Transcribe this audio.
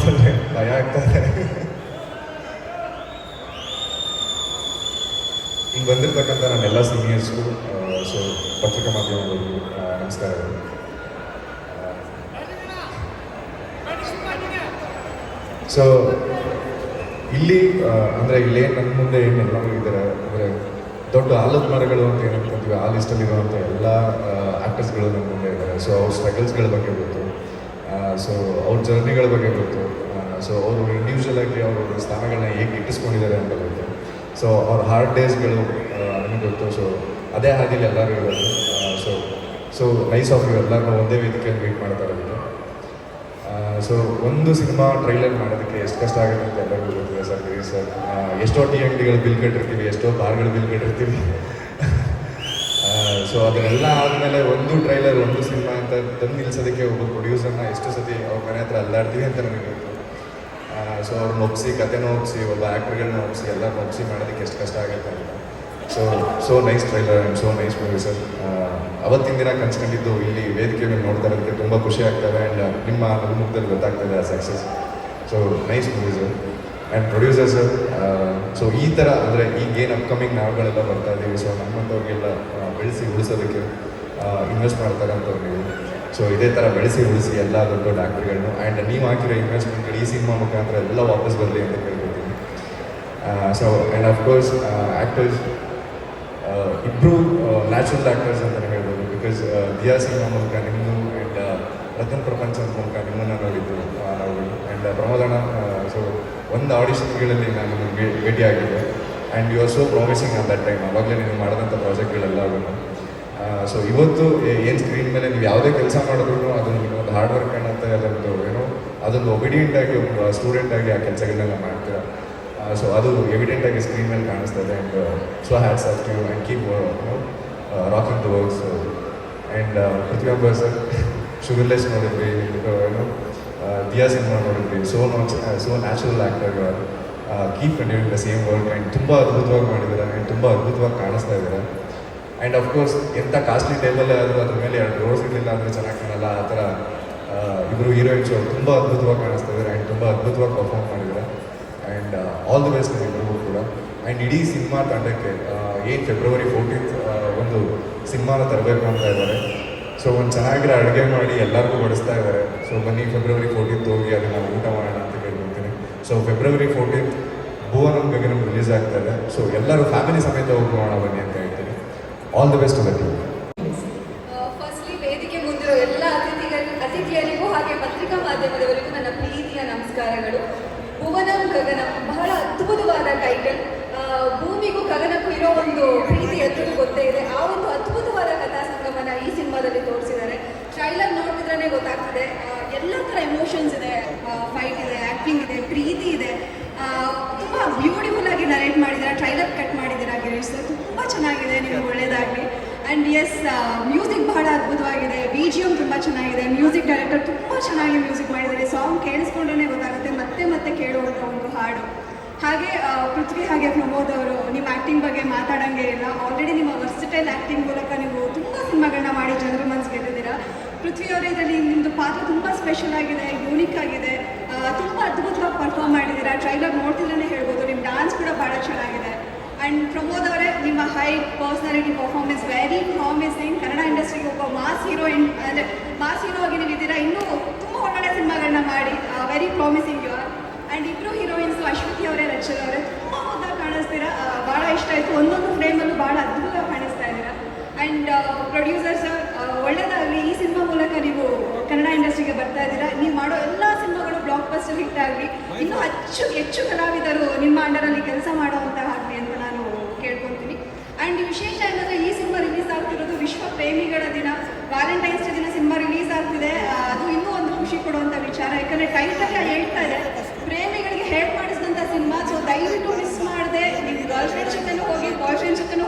ಅಂತಂದರೆ ಭಯ ಆಗ್ತದೆ. ಇಲ್ಲಿ ಬಂದಿರತಕ್ಕಂಥ ನನ್ನೆಲ್ಲ ಸೀನಿಯರ್ಸ್ಗೂ ಸೊ ಪತ್ರಿಕಾ ಮಾಧ್ಯಮದವರಿಗೂ ನಮಸ್ಕಾರ. ಸೊ ಇಲ್ಲಿ ಅಂದರೆ ಇಲ್ಲೇ ನನ್ನ ಮುಂದೆ ಏನು ಇದ್ದಾರೆ ಅಂದರೆ ದೊಡ್ಡ ಆಲದ ಮರಗಳು ಅಂತ ಏನು ಅನ್ಕೊಂತೀವಿ ಆ ಲಿಸ್ಟಲ್ಲಿರುವಂಥ ಎಲ್ಲ ಆ್ಯಕ್ಟರ್ಸ್ಗಳು ನಮ್ಮ ಮುಂದೆ ಇದ್ದಾರೆ. ಸೊ ಅವ್ರ ಸ್ಟ್ರಗಲ್ಸ್ಗಳ ಬಗ್ಗೆ ಗೊತ್ತು. ಸೊ ಅವ್ರ ಜರ್ನಿಗಳ ಬಗ್ಗೆ ಗೊತ್ತು. ಸೊ ಅವರು ಇಂಡಿವಿಜುವಲ್ ಆಗಿ ಅವರು ಸ್ಥಾನಗಳನ್ನ ಹೇಗೆ ಇಟ್ಟಿಸ್ಕೊಂಡಿದ್ದಾರೆ ಅಂತ ಗೊತ್ತು. ಸೊ ಅವ್ರ ಹಾರ್ಡ್ ಡೇಸ್ಗಳು ನನಗೆ ಗೊತ್ತು. ಸೊ ಅದೇ ಹಾದಿಲಿ ಎಲ್ಲರೂ ಇರೋದು. So so nice of you ಎಲ್ಲರೂ ಒಂದೇ ವೇದಿಕೆಯಲ್ಲಿ ಮೀಟ್ ಮಾಡ್ತಾ ಇರೋದು. ಸೊ ಒಂದು ಸಿನಿಮಾ ಟ್ರೈಲರ್ ಮಾಡೋದಕ್ಕೆ ಎಷ್ಟು ಕಷ್ಟ ಆಗುತ್ತೆ ಅಂತ ಎಲ್ಲರಿಗೂ ಗೊತ್ತಿದೆ ಸರ್ ಸರ್. ಆ, ಎಷ್ಟೋ ಟಿ ಅಂಗಡಿಗಳು ಬಿಲ್ ಕಟ್ಟಿರ್ತೀವಿ ಎಷ್ಟೋ ಬಾರ್ಗಳು ಬಿಲ್ ಕಟ್ಟಿರ್ತೀವಿ. ಸೊ ಅದನ್ನೆಲ್ಲ ಆದಮೇಲೆ ಒಂದು ಟ್ರೈಲರ್ ಒಂದು ಸಿನಿಮಾ ಅಂತ ತಂದು ನಿಲ್ಸೋದಕ್ಕೆ ಒಬ್ಬ ಪ್ರೊಡ್ಯೂಸರ್ನ ಎಷ್ಟು ಸತಿ ಅವ್ರ ಮನೆ ಹತ್ರ ಅಲ್ಲಾಡ್ತೀವಿ ಅಂತ ನನಗೆ ಗೊತ್ತು. ಸೊ ಅವ್ರನ್ನ ಒಪ್ಪಿಸಿ ಕತೆನ ಒಪ್ಪಿಸಿ ಒಬ್ಬ ಆ್ಯಕ್ಟ್ರ್ಗಳನ್ನ ಒಪ್ಪಿಸಿ ಎಲ್ಲ ಒಪ್ಪಿಸಿ ಮಾಡೋದಕ್ಕೆ ಎಷ್ಟು ಕಷ್ಟ ಆಗುತ್ತೆ ಅಂತ. So so nice trailer and so nice movie sir ಅವತ್ತಿನ ದಿನ ಕನ್ಸ್ಕೊಂಡಿದ್ದು ಇಲ್ಲಿ ವೇದಿಕೆ ಮೇಲೆ ನೋಡ್ತಾ ಇರೋದಕ್ಕೆ ತುಂಬ ಖುಷಿ ಆಗ್ತದೆ ಆ್ಯಂಡ್ ನಿಮ್ಮ ಮುಖದಲ್ಲಿ ಗೊತ್ತಾಗ್ತದೆ ಆ success so nice movie sir and producer sir so ಈ ಥರ ಅಂದರೆ ಈಗೇನು ಅಪ್ಕಮಿಂಗ್ ನಾವುಗಳೆಲ್ಲ ಬರ್ತಾ ಇದ್ದೀವಿ ಸೊ ನಮ್ಮಂಥವ್ರಿಗೆಲ್ಲ ಬೆಳೆಸಿ ಉಳಿಸೋದಕ್ಕೆ ಇನ್ವೆಸ್ಟ್ ನೀವು ಸೊ ಇದೇ ಥರ ಬೆಳೆಸಿ ಉಳಿಸಿ ಎಲ್ಲ ದೊಡ್ಡ ದೊಡ್ಡ ಆ್ಯಕ್ಟರ್ಗಳನ್ನು ಆ್ಯಂಡ್ ನೀವು ಹಾಕಿರೋ ಇನ್ವೆಸ್ಟ್ಮೆಂಟ್ಗಳು ಈ ಸಿನಿಮಾ ಮುಖಾಂತರ ಎಲ್ಲ ವಾಪಸ್ ಬರಲಿ ಅಂತ ಕೇಳ್ಕೊತೀನಿ. So and of course actors ಇಬ್ಬರು ನ್ಯಾಚುರಲ್ ಆ್ಯಕ್ಟರ್ಸ್ ಅಂತಲೇ ಹೇಳ್ಬೋದು. ಬಿಕಾಸ್ ದಿಯಾ ಸಿನಿಮಾ ಮೂಲಕ ನಿಮ್ಮದು ಆ್ಯಂಡ್ ರತನ್ ಪ್ರಪಂಚದ ಮೂಲಕ ನಿಮ್ಮನ್ನು ನೋಡಿದ್ದು ನಾವುಗಳು ಆ್ಯಂಡ್ ಪ್ರಮೋದಣ್ಣ ಒಂದು ಆಡಿಷನ್ಗಳಲ್ಲಿ ನಾನು ಭೇಟಿಯಾಗಿದ್ದೆ. And you are so promising on that time ಅವಾಗಲೇ ನೀವು ಮಾಡಿದಂಥ ಪ್ರಾಜೆಕ್ಟ್ಗಳೆಲ್ಲವೂ ಸೊ ಇವತ್ತು ಏನು ಸ್ಕ್ರೀನ್ ಮೇಲೆ ನೀವು ಯಾವುದೇ ಕೆಲಸ ಮಾಡಿದ್ರು ಅದನ್ನು ಒಂದು ಹಾರ್ಡ್ ವರ್ಕ್ ಅನ್ನೋಂಥ ಅದೊಂದು ಏನೋ ಅದೊಂದು ಒಬಿಡಿಯೆಂಟ್ ಆಗಿ ಒಬ್ಬ ಸ್ಟೂಡೆಂಟ್ ಆಗಿ ಆ ಕೆಲಸಗಳನ್ನೆಲ್ಲ ಮಾಡ್ತೀರಾ. ಸೊ ಅದು ಎವಿಡೆಂಟ್ ಆಗಿ ಸ್ಕ್ರೀನ್ ಮೇಲೆ ಕಾಣಿಸ್ತದೆ and so hats off you and keep rocking to works and ಪ್ರತಿಯೊಬ್ಬ ಸರ್ ಶುಗರ್ಲೆಸ್ ನೋಡಿದ್ವಿ ಏನು ದಿಯಾ ಸಿನಿಮಾ so notch so natural actor keep continuing the same work and ತುಂಬ ಅದ್ಭುತವಾಗಿ ಮಾಡಿದ್ದಾರೆ ಆ್ಯಂಡ್ ತುಂಬ ಅದ್ಭುತವಾಗಿ ಕಾಣಿಸ್ತಾ ಇದ್ದಾರೆ ಆ್ಯಂಡ್ ಅಫ್ಕೋರ್ಸ್ ಎಂಥ ಕಾಸ್ಟ್ಲಿ ಟೇಬಲ್ಲೇ ಆದರೂ ಅದ್ರ ಮೇಲೆ ಎರಡು ರೋಸ್ ಇರಲಿಲ್ಲ ಅಂದರೆ ಚೆನ್ನಾಗಿ ಕಾಣಲ್ಲ ಆ ಥರ ಇಬ್ಬರು ಹೀರೋಯಿನ್ಸ್ ತುಂಬ ಅದ್ಭುತವಾಗಿ ಕಾಣಿಸ್ತಾ ಇದ್ದಾರೆ ಆ್ಯಂಡ್ ತುಂಬ ಅದ್ಭುತವಾಗಿ ಪರ್ಫಾರ್ಮ್ ಮಾಡಿದ್ದಾರೆ ಆ್ಯಂಡ್ ಆಲ್ ದಿ ಬೆಸ್ಟ್ ಇಬ್ಬರಿಗೂ ಕೂಡ ಆ್ಯಂಡ್ ಇಡೀ ಸಿನಿಮಾ ತಂಡಕ್ಕೆ ಏನು ಫೆಬ್ರವರಿ ಫೋರ್ಟೀನ್ತ್ ಒಂದು ಸಿನಿಮಾನ ತರಬೇಕು ಅಂತ ಇದ್ದಾರೆ ಸೊ ಒಂದು ಚೆನ್ನಾಗಿರೋ ಅಡುಗೆ ಮಾಡಿ ಎಲ್ಲರಿಗೂ ಬಡಿಸ್ತಾ ಇದ್ದಾರೆ ಸೊ ಬನ್ನಿ ಫೆಬ್ರವರಿ ಫೋರ್ಟೀನ್ತ್ ಹೋಗಿ ಅದನ್ನು ಊಟ ಮಾಡೋಣ ಅಂತ ಕೇಳ್ಕೊಳ್ತೀನಿ. So February fourteenth Bhuvanam Gaganam release ಆಗ್ತಾ ಇದೆ. ಸೊ ಎಲ್ಲರೂ ಫ್ಯಾಮಿಲಿ ಸಮೇತ ಹೋಗಿ ನೋಡೋಣ ಬನ್ನಿ ಅಂತ ಹೇಳ್ತೀನಿ. ಆಲ್ ದಿ ಬೆಸ್ಟ್ ಬನ್ನಿ ಫಸ್ಟ್ಲಿ ವೇದಿಕೆ ಮುಂದಿರೋ ಎಲ್ಲ ಅತಿಥಿಗಳು ಅತಿಥಿಯರಿಗೂ ಹಾಗೆ ಪತ್ರಿಕಾ ಮಾಧ್ಯಮದವರಿಗೂ ನನ್ನ ಪ್ರೀತಿಯ ನಮಸ್ಕಾರಗಳು. ಭುವನಂ ಗಗನಂ, ಬಹಳ ಅದ್ಭುತವಾದ ಟೈಟಲ್ ಭೂಮಿಗೂ ಗಗನಕ್ಕೂ ಇರೋ ಒಂದು ಪ್ರೀತಿ ಎಲ್ರಿಗೂ ಗೊತ್ತೇ ಇದೆ. ಆ ಒಂದು ಅದ್ಭುತವಾದ ಕಥಾ ಸಂಗಮನ ಈ ಸಿನಿಮಾದಲ್ಲಿ ತೋರಿಸಿದ್ದಾರೆ. ಟ್ರೈಲರ್ ನೋಡ್ತಿದ್ರೆ ಗೊತ್ತಾಗ್ತದೆ. ಎಲ್ಲ ಥರ ಎಮೋಷನ್ಸ್ ಇದೆ. ಫೈಟ್ ಇದೆ ಆ್ಯಕ್ಟಿಂಗ್ ಇದೆ, ಪ್ರೀತಿ ಇದೆ. ತುಂಬಾ ಬ್ಯೂಟಿಫುಲ್ ಆಗಿ ನರೇಟ್ ಮಾಡಿದ್ದೀರಾ ಟ್ರೈಲರ್ ಕಟ್ ಮಾಡಿದೀರಾ ಗಿರೀಶ್ ತುಂಬಾ ಚೆನ್ನಾಗಿದೆ ನಿಮ್ಗೆ ಒಳ್ಳೇದಾಗಲಿ. ಅಂಡ್ ಎಸ್ ಮ್ಯೂಸಿಕ್ ಬಹಳ ಅದ್ಭುತವಾಗಿದೆ. ಬಿ ಜಿ ಎಂ ತುಂಬಾ ಚೆನ್ನಾಗಿದೆ. ಮ್ಯೂಸಿಕ್ ಡೈರೆಕ್ಟರ್ ತುಂಬಾ ಚೆನ್ನಾಗಿ ಮ್ಯೂಸಿಕ್ ಮಾಡಿದ್ದಾರೆ. ಸಾಂಗ್ ಕೇಳಿಸ್ಕೊಂಡ್ರೆ ಗೊತ್ತಾಗುತ್ತೆ. ಮತ್ತೆ ಮತ್ತೆ ಕೇಳುವಂಥ ಒಂದು ಹಾಡು. ಹಾಗೆ ಪೃಥ್ವಿ ಹಾಗೆ ಪ್ರಮೋದ್ ಅವರು ನಿಮ್ಮ ಆ್ಯಕ್ಟಿಂಗ್ ಬಗ್ಗೆ ಮಾತಾಡೋಂಗೆ ಇಲ್ಲ. ಆಲ್ರೆಡಿ ನಿಮ್ಮ ವರ್ಸಿಟೈಲ್ ಆಕ್ಟಿಂಗ್ ಮೂಲಕ ನೀವು ತುಂಬಾ ಮನಸ್ಸು ಗೆದ್ದಿದ್ದೀರಾ ಪೃಥ್ವಿ ಅವರೇ ಇದರಲ್ಲಿ ನಿಮ್ಮದು ಪಾತ್ರ ತುಂಬ ಸ್ಪೆಷಲ್ ಆಗಿದೆ ಯೂನಿಕ್ ಆಗಿದೆ. ತುಂಬ ಅದ್ಭುತವಾಗಿ ಪರ್ಫಾರ್ಮ್ ಮಾಡಿದ್ದೀರಾ. ಟ್ರೈಲರ್ ನೋಡ್ತಿದ್ರೆ ಹೇಳ್ಬೋದು. ನಿಮ್ಮ ಡ್ಯಾನ್ಸ್ ಕೂಡ ಭಾಳ ಚೆನ್ನಾಗಿದೆ. ಆ್ಯಂಡ್ ಪ್ರಮೋದ್ ಅವರೇ, ನಿಮ್ಮ high personality performance very promising Kannada ಇಂಡಸ್ಟ್ರಿಗೆ ಒಬ್ಬ ಮಾಸ್ ಹೀರೋಯಿನ್ ಅಂದರೆ ಮಾಸ್ ಹೀರೋ ಆಗಿ ನೀವಿದ್ದೀರಾ ಇನ್ನೂ ತುಂಬ ಒಳ್ಳೊಳ್ಳೆ ಸಿನಿಮಾಗಳನ್ನ ಮಾಡಿ. Very promising you are and ಇಬ್ಬರು ಹೀರೋಯಿನ್ಸು ಅಶ್ವತಿ ಅವರೇ ರಚಲ್ ಅವರೇ, ತುಂಬ ಮುದ್ದಾಗಿ ಕಾಣಿಸ್ತೀರಾ. ಭಾಳ ಇಷ್ಟ ಆಯಿತು. ಒಂದೊಂದು ಫ್ರೇಮಲ್ಲೂ ಭಾಳ ಅದ್ಭುತವಾಗಿ ಕಾಣಿಸ್ತಾ ಇದ್ದೀರಾ. ಆ್ಯಂಡ್ ಪ್ರೊಡ್ಯೂಸರ್ ಸರ್ ಒಳ್ಳೆಯದಾಗಲಿ ಈ ಸಿನಿಮಾ ಮೂಲಕ ನೀವು ಕನ್ನಡ ಇಂಡಸ್ಟ್ರಿಗೆ ಬರ್ತಾ ಇದ್ದೀರಾ? ನೀವು ಮಾಡೋ ಎಲ್ಲ ಸಿನಿಮಾಗಳು ಬ್ಲಾಕ್ ಬಸ್ಟರ್ ಹಿಟ್ ಆಗಲಿ. ಇನ್ನೂ ಹೆಚ್ಚು ಹೆಚ್ಚು ಕಲಾವಿದರು ನಿಮ್ಮ ಅಂಡರಲ್ಲಿ ಕೆಲಸ ಮಾಡುವಂತಹ ಆಗಲಿ ಅಂತ ನಾನು ಕೇಳ್ಕೊತೀನಿ. ಆ್ಯಂಡ್ ವಿಶೇಷ ಏನಂದರೆ ಈ ಸಿನಿಮಾ ರಿಲೀಸ್ ಆಗ್ತಿರೋದು ವಿಶ್ವ ಪ್ರೇಮಿಗಳ ದಿನ. ವ್ಯಾಲೆಂಟೈನ್ಸ್ ಡೇ ದಿನ ಸಿನಿಮಾ ರಿಲೀಸ್ ಆಗ್ತಿದೆ. ಅದು ಇನ್ನೂ ಒಂದು ಖುಷಿ ಕೊಡುವಂಥ ವಿಚಾರ. ಯಾಕಂದರೆ ಟೈಟಲ್ ಹೇಳ್ತಾ ಇದೆ. ಪ್ರೇಮಿಗಳಿಗೆ ಹೇಟ್ ಮಾಡಿಸಿದಂಥ ಸಿನಿಮಾ. ಸೊ ದಯವಿಟ್ಟು ಮಿಸ್ ಮಾಡದೆ. ನೀವು ಗರ್ಲ್ ಫ್ರೆಂಡ್ ಜೊತೆನೂ ಹೋಗಿ ಬಾಯ್ ಫ್ರೆಂಡ್ ಜೊತೆನೂ